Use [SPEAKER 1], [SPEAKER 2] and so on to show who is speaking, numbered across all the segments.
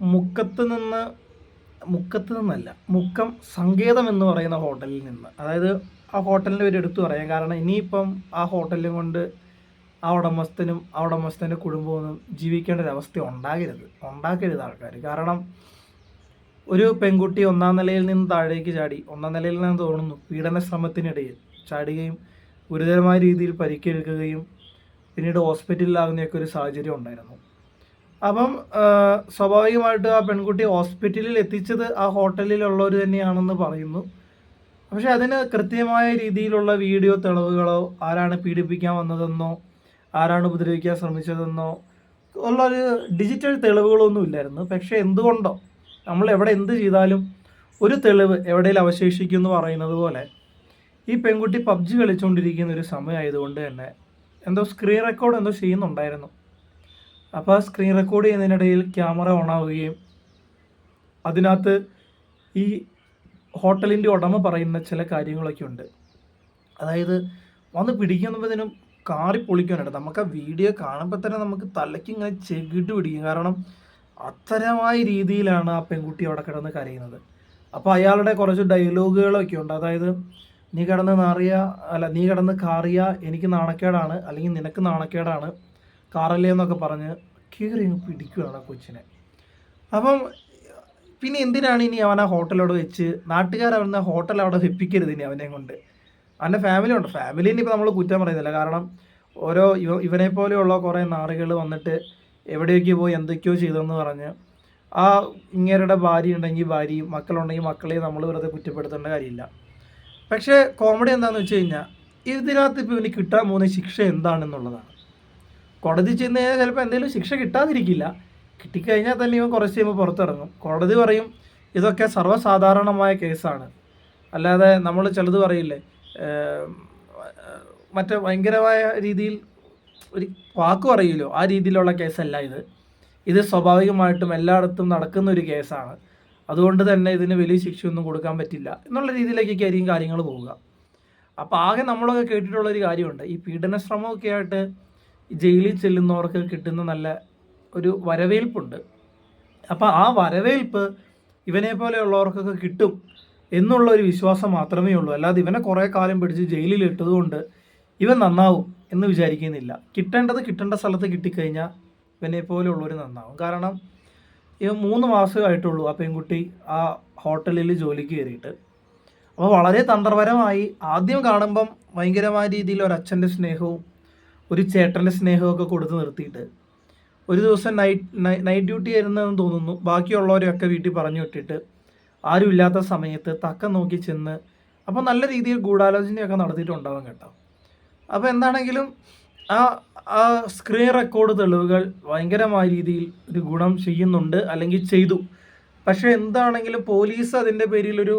[SPEAKER 1] മുക്കത്ത് നിന്ന് മുക്കത്ത് നിന്നല്ല മുക്കം സങ്കേതം എന്ന് പറയുന്ന ഹോട്ടലിൽ നിന്ന്. അതായത് ആ ഹോട്ടലിന്റെ പേര് എടുത്തു പറയാം. കാരണം ഇനിയിപ്പം ആ ഹോട്ടലിലും കൊണ്ട് ആ ഉടമസ്ഥനും ആ ഉടമസ്ഥന്റെ കുടുംബമൊന്നും ജീവിക്കേണ്ട ഒരവസ്ഥ ഉണ്ടാകരുത്. ഉണ്ടാക്കരുത് ആൾക്കാർ കാരണം ഒരു പെൺകുട്ടി ഒന്നാം നിലയിൽ നിന്ന് താഴേക്ക് ചാടി ഒന്നാം നിലയിൽ നിന്ന് തോന്നുന്നു പീഡന ശ്രമത്തിനിടയിൽ ചാടുകയും ഗുരുതരമായ രീതിയിൽ പരിക്കേൽക്കുകയും പിന്നീട് ഹോസ്പിറ്റലിലാകുന്നൊക്കെ ഒരു സാഹചര്യം ഉണ്ടായിരുന്നു. അപ്പം സ്വാഭാവികമായിട്ട് ആ പെൺകുട്ടി ഹോസ്പിറ്റലിൽ എത്തിച്ചത് ആ ഹോട്ടലിലുള്ളവർ തന്നെയാണെന്ന് പറയുന്നു. പക്ഷെ അതിന് കൃത്യമായ രീതിയിലുള്ള വീഡിയോ തെളിവുകളോ ആരാണ് പീഡിപ്പിക്കാൻ വന്നതെന്നോ ആരാണ് ഉപദ്രവിക്കാൻ ശ്രമിച്ചതെന്നോ ഉള്ളൊരു ഡിജിറ്റൽ തെളിവുകളൊന്നും ഇല്ലായിരുന്നു. പക്ഷേ എന്തുകൊണ്ടോ നമ്മൾ എവിടെ എന്ത് ചെയ്താലും ഒരു തെളിവ് എവിടെയും അവശേഷിക്കും എന്ന് പറയുന്നത് പോലെ ഈ പെൺകുട്ടി പബ്ജി കളിച്ചുകൊണ്ടിരിക്കുന്ന ഒരു സമയമായതുകൊണ്ട് തന്നെ എന്തോ സ്ക്രീൻ റെക്കോർഡ് എന്തോ ചെയ്യുന്നുണ്ടായിരുന്നു. അപ്പോൾ സ്ക്രീൻ റെക്കോർഡ് ചെയ്യുന്നതിനിടയിൽ ക്യാമറ ഓൺ ആവുകയും അതിനകത്ത് ഈ ഹോട്ടലിന്റെ ഉടമ പറയുന്ന ചില കാര്യങ്ങളൊക്കെ ഉണ്ട്. അതായത് വന്ന് പിടിക്കുന്നതിനും കാറി പൊളിക്കാനുണ്ട്. നമുക്ക് ആ വീഡിയോ കാണുമ്പോൾ തന്നെ നമുക്ക് തലയ്ക്ക് ഇങ്ങനെ ചെകിട്ട് പിടിക്കും. കാരണം അത്തരമായ രീതിയിലാണ് ആ പെൺകുട്ടി അവിടെ കിടന്ന് കരയുന്നത്. അപ്പോൾ അയാളുടെ കുറച്ച് ഡയലോഗുകളൊക്കെ ഉണ്ട്. അതായത് നീ കിടന്ന് നാറിയ അല്ല നീ കിടന്ന് കാറിയ എനിക്ക് നാണക്കേടാണ് അല്ലെങ്കിൽ നിനക്ക് നാണക്കേടാണ് കാറല്ലേ എന്നൊക്കെ പറഞ്ഞ് കീറി പിടിക്കുകയാണ് ആ കൊച്ചിനെ. അപ്പം പിന്നെ എന്തിനാണ് ഇനി അവൻ ആ ഹോട്ടലോട് വെച്ച് നാട്ടുകാർ അവൻ ഹോട്ടൽ അവിടെ വെപ്പിക്കരുത് ഇനി അവനെ കൊണ്ട്. അവന്റെ ഫാമിലി ഉണ്ട്. ഫാമിലിനെ ഇപ്പോൾ നമ്മൾ കുറ്റം പറയുന്നില്ല. കാരണം ഓരോ ഇവ ഇവനെ പോലെയുള്ള കുറേ നാറുകൾ വന്നിട്ട് എവിടെയൊക്കെ പോയി എന്തൊക്കെയോ ചെയ്തെന്ന് പറഞ്ഞ് ആ ഇങ്ങേരുടെ ഭാര്യ ഉണ്ടെങ്കിൽ ഭാര്യയും മക്കളുണ്ടെങ്കിൽ മക്കളെയും നമ്മൾ വെറുതെ കുറ്റപ്പെടുത്തേണ്ട കാര്യമില്ല. പക്ഷേ കോമഡി എന്താണെന്ന് വെച്ച് കഴിഞ്ഞാൽ ഇതിനകത്ത് ഇപ്പോൾ ഇവന് കിട്ടാൻ പോകുന്ന ശിക്ഷ എന്താണെന്നുള്ളതാണ്. കോടതി ചെന്ന് കഴിഞ്ഞാൽ ചിലപ്പോൾ എന്തെങ്കിലും ശിക്ഷ കിട്ടാതിരിക്കില്ല. കിട്ടിക്കഴിഞ്ഞാൽ തന്നെ ഇവൻ കുറച്ച് കഴിയുമ്പോൾ പുറത്തിറങ്ങും. കോടതി പറയും ഇതൊക്കെ സർവസാധാരണമായ കേസാണ്. അല്ലാതെ നമ്മൾ ചിലത് പറയില്ലേ മറ്റേ ഭയങ്കരമായ രീതിയിൽ ഒരു വാക്ക് പറയില്ലോ ആ രീതിയിലുള്ള കേസല്ല ഇത്. ഇത് സ്വാഭാവികമായിട്ടും എല്ലായിടത്തും നടക്കുന്ന ഒരു കേസാണ്. അതുകൊണ്ട് തന്നെ ഇതിന് വലിയ ശിക്ഷയൊന്നും കൊടുക്കാൻ പറ്റില്ല എന്നുള്ള രീതിയിലേക്കൊക്കെ ആയിരിക്കും കാര്യങ്ങൾ പോവുക. അപ്പോൾ ആകെ നമ്മളൊക്കെ കേട്ടിട്ടുള്ള ഒരു കാര്യമുണ്ട്. ഈ പീഡന ശ്രമമൊക്കെ ആയിട്ട് ജയിലിൽ ചെല്ലുന്നവർക്ക് കിട്ടുന്ന നല്ല ഒരു വരവേൽപ്പുണ്ട്. അപ്പോൾ ആ വരവേൽപ്പ് ഇവനെ പോലെയുള്ളവർക്കൊക്കെ കിട്ടും എന്നുള്ള ഒരു വിശ്വാസം മാത്രമേ ഉള്ളൂ. അല്ലാതെ ഇവനെ കുറേ കാലം പിടിച്ച് ജയിലിൽ ഇട്ടതുകൊണ്ട് ഇവൻ നന്നാവും എന്ന് വിചാരിക്കുന്നില്ല. കിട്ടേണ്ടത് കിട്ടേണ്ട സ്ഥലത്ത് കിട്ടിക്കഴിഞ്ഞാൽ ഇവനെ പോലെയുള്ളവർ നന്നാവും. കാരണം ഇവൻ മൂന്ന് മാസമായിട്ടുള്ളൂ ആ പെൺകുട്ടി ആ ഹോട്ടലിൽ ജോലിക്ക് കയറിയിട്ട്. അപ്പോൾ വളരെ തന്ത്രപരമായി ആദ്യം കാണുമ്പം ഭയങ്കരമായ രീതിയിൽ ഒരു അച്ഛന്റെ സ്നേഹവും ഒരു ചേട്ടന്റെ സ്നേഹമൊക്കെ കൊടുത്ത് നിർത്തിയിട്ട്. ഒരു ദിവസം നൈറ്റ് നൈറ്റ് ഡ്യൂട്ടി ആയിരുന്നെന്ന് തോന്നുന്നു. ബാക്കിയുള്ളവരെയൊക്കെ വീട്ടിൽ പറഞ്ഞു വിട്ടിട്ട് ആരും ഇല്ലാത്ത സമയത്ത് തക്കം നോക്കി ചെന്ന് അപ്പോൾ നല്ല രീതിയിൽ ഗൂഢാലോചനയൊക്കെ നടത്തിയിട്ടുണ്ടാവും കേട്ടോ. അപ്പോൾ എന്താണെങ്കിലും ആ ആ സ്ക്രീൻ റെക്കോർഡ് തെളിവുകൾ ഭയങ്കരമായ രീതിയിൽ ഒരു ഗുണം ചെയ്യുന്നുണ്ട് അല്ലെങ്കിൽ ചെയ്തു. പക്ഷേ എന്താണെങ്കിലും പോലീസ് അതിന്റെ പേരിലൊരു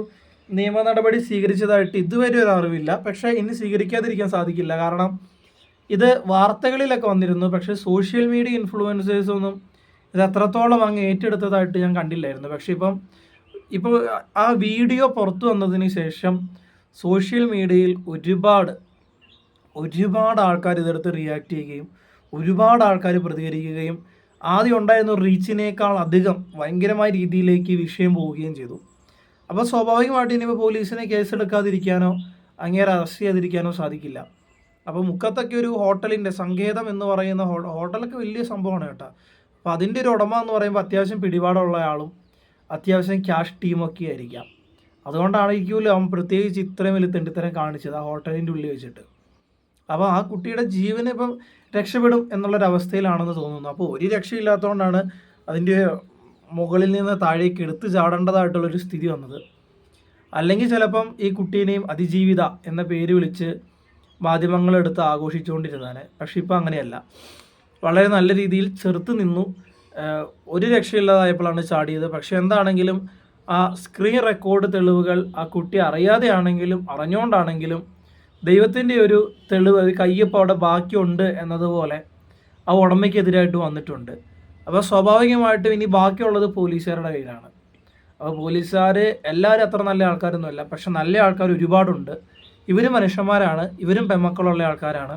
[SPEAKER 1] നിയമ നടപടി സ്വീകരിച്ചതായിട്ട് ഇതുവരെ ഒരു അറിവില്ല. പക്ഷേ ഇനി സ്വീകരിക്കാതിരിക്കാൻ സാധിക്കില്ല. കാരണം ഇത് വാർത്തകളിലൊക്കെ വന്നിരുന്നു. പക്ഷേ സോഷ്യൽ മീഡിയ ഇൻഫ്ലുവൻസേഴ്സ് ഒന്നും ഇത് എത്രത്തോളം അങ്ങ് ഏറ്റെടുത്തതായിട്ട് ഞാൻ കണ്ടില്ലായിരുന്നു. പക്ഷേ ഇപ്പം ഇപ്പോൾ ആ വീഡിയോ പുറത്തു വന്നതിന് ശേഷം സോഷ്യൽ മീഡിയയിൽ ഒരുപാട് ഒരുപാട് ആൾക്കാർ ഇതെടുത്ത് റിയാക്ട് ചെയ്യുകയും ഒരുപാട് ആൾക്കാർ പ്രതികരിക്കുകയും ആദ്യം ഉണ്ടായിരുന്ന റീച്ചിനേക്കാൾ അധികം ഭയങ്കരമായ രീതിയിലേക്ക് വിഷയം പോവുകയും ചെയ്തു. അപ്പോൾ സ്വാഭാവികമായിട്ട് ഇനിയിപ്പോൾ പോലീസിനെ കേസെടുക്കാതിരിക്കാനോ അങ്ങേരെ അറസ്റ്റ് ചെയ്യാതിരിക്കാനോ സാധിക്കില്ല. അപ്പോൾ മുക്കത്തൊക്കെ ഒരു ഹോട്ടലിന്റെ സങ്കേതം എന്ന് പറയുന്ന ഹോട്ടലൊക്കെ വലിയ സംഭവമാണ് കേട്ടോ. അപ്പോൾ അതിന്റെ ഒരു ഉടമ എന്ന് പറയുമ്പോൾ അത്യാവശ്യം പിടിപാടുള്ള ആളും അത്യാവശ്യം ക്യാഷ് ടീമൊക്കെ ആയിരിക്കാം. അതുകൊണ്ടായിരിക്കുമല്ലോ അവൻ പ്രത്യേകിച്ച് ഇത്രയും വലിയ തെണ്ടിത്തരം കാണിച്ചത് ആ ഹോട്ടലിന്റെ ഉള്ളിൽ വെച്ചിട്ട്. അപ്പോൾ ആ കുട്ടിയുടെ ജീവനെ ഇപ്പം രക്ഷപ്പെടും എന്നുള്ളൊരവസ്ഥയിലാണെന്ന് തോന്നുന്നു. അപ്പോൾ ഒരു രക്ഷയില്ലാത്തതുകൊണ്ടാണ് അതിന്റെ മുകളിൽ നിന്ന് താഴേക്ക് എടുത്ത് ചാടേണ്ടതായിട്ടുള്ളൊരു സ്ഥിതി വന്നത്. അല്ലെങ്കിൽ ചിലപ്പം ഈ കുട്ടീനെയും അതിജീവിത എന്ന പേര് വിളിച്ച് മാധ്യമങ്ങളെടുത്ത് ആഘോഷിച്ചുകൊണ്ടിരുന്നതാണ്. പക്ഷേ ഇപ്പോൾ അങ്ങനെയല്ല. വളരെ നല്ല രീതിയിൽ ചെറുത്ത് നിന്നു. ഒരു രക്ഷയില്ലാതായപ്പോഴാണ് ചാടിയത്. പക്ഷേ എന്താണെങ്കിലും ആ സ്ക്രീൻ റെക്കോർഡ് തെളിവുകൾ ആ കുട്ടി അറിയാതെയാണെങ്കിലും അറിഞ്ഞുകൊണ്ടാണെങ്കിലും ദൈവത്തിന്റെ ഒരു തെളിവ് ഒരു കയ്യപ്പം അവിടെ ബാക്കിയുണ്ട് എന്നതുപോലെ ആ ഉടമയ്ക്കെതിരായിട്ട് വന്നിട്ടുണ്ട്. അപ്പോൾ സ്വാഭാവികമായിട്ടും ഇനി ബാക്കിയുള്ളത് പോലീസുകാരുടെ കയ്യിലാണ്. അപ്പോൾ പോലീസുകാർ എല്ലാവരും അത്ര നല്ല ആൾക്കാരൊന്നുമല്ല. പക്ഷെ നല്ല ആൾക്കാർ ഒരുപാടുണ്ട്. ഇവരും മനുഷ്യന്മാരാണ് ഇവരും പെമ്മക്കളുള്ള ആൾക്കാരാണ്.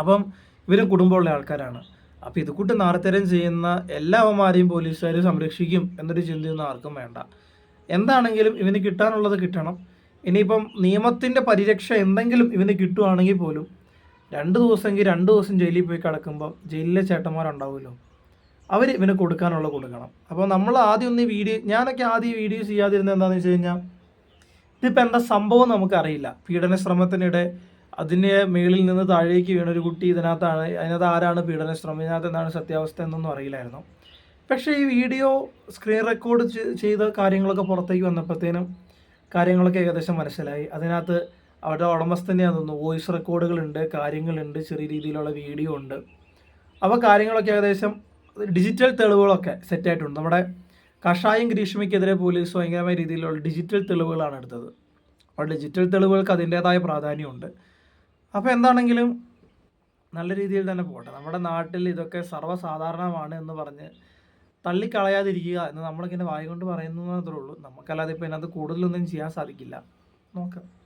[SPEAKER 1] അപ്പം ഇവരും കുടുംബമുള്ള ആൾക്കാരാണ്. അപ്പം ഇത് കൂട്ട് നാർത്തരം ചെയ്യുന്ന എല്ലാ അവന്മാരെയും പോലീസുകാർ സംരക്ഷിക്കും എന്നൊരു ചിന്തയൊന്നും ആർക്കും വേണ്ട. എന്താണെങ്കിലും ഇവന് കിട്ടാനുള്ളത് കിട്ടണം. ഇനിയിപ്പം നിയമത്തിന്റെ പരിരക്ഷ എന്തെങ്കിലും ഇവന് കിട്ടുവാണെങ്കിൽ പോലും രണ്ട് ദിവസമെങ്കിൽ രണ്ട് ദിവസം ജയിലിൽ പോയി കിടക്കുമ്പോൾ ജയിലിലെ ചേട്ടന്മാരുണ്ടാവുമല്ലോ. അവർ ഇവന് കൊടുക്കാനുള്ള കൊടുക്കണം. അപ്പോൾ നമ്മൾ ആദ്യം ഒന്ന് വീഡിയോ ഞാനൊക്കെ ആദ്യം ഈ വീഡിയോസ് ചെയ്യാതിരുന്നത് എന്താണെന്ന് വെച്ച് കഴിഞ്ഞാൽ ഇതിപ്പോൾ എന്താ സംഭവം നമുക്കറിയില്ല. പീഡന ശ്രമത്തിനിടെ അതിന്റെ മേളിൽ നിന്ന് താഴേക്ക് വീണൊരു കുട്ടി ഇതിനകത്താണ് അതിനകത്ത് ആരാണ് പീഡന ശ്രമം ഇതിനകത്ത് എന്താണ് സത്യാവസ്ഥ എന്നൊന്നും അറിയില്ലായിരുന്നു. പക്ഷേ ഈ വീഡിയോ സ്ക്രീൻ റെക്കോർഡ് ചെയ്ത കാര്യങ്ങളൊക്കെ പുറത്തേക്ക് വന്നപ്പോഴത്തേനും കാര്യങ്ങളൊക്കെ ഏകദേശം മനസ്സിലായി. അതിനകത്ത് അവരുടെ ഉടമസ്ഥനെ അതൊന്ന് വോയിസ് റെക്കോർഡുകളുണ്ട് കാര്യങ്ങളുണ്ട് ചെറിയ രീതിയിലുള്ള വീഡിയോ ഉണ്ട്. അപ്പോൾ കാര്യങ്ങളൊക്കെ ഏകദേശം ഡിജിറ്റൽ തെളിവുകളൊക്കെ സെറ്റായിട്ടുണ്ട് നമ്മുടെ കഷായം ഗ്രീഷ്മയ്ക്കെതിരെ പോലീസ് ഭയങ്കരമായ രീതിയിലുള്ള ഡിജിറ്റൽ തെളിവുകളാണ് എടുത്തത്. അപ്പോൾ ഡിജിറ്റൽ തെളിവുകൾക്ക് അതിന്റേതായ പ്രാധാന്യമുണ്ട്. അപ്പോൾ എന്താണെങ്കിലും നല്ല രീതിയിൽ തന്നെ പോകട്ടെ. നമ്മുടെ നാട്ടിൽ ഇതൊക്കെ സർവസാധാരണമാണ് എന്ന് പറഞ്ഞ് തള്ളിക്കളയാതിരിക്കുക എന്ന് നമ്മളിങ്ങനെ വായി കൊണ്ട് പറയുന്നതേ ഉള്ളൂ. നമുക്കല്ലാതെ ഇപ്പോൾ ഇതിനകത്ത് കൂടുതലൊന്നും ചെയ്യാൻ സാധിക്കില്ല. നോക്കാം.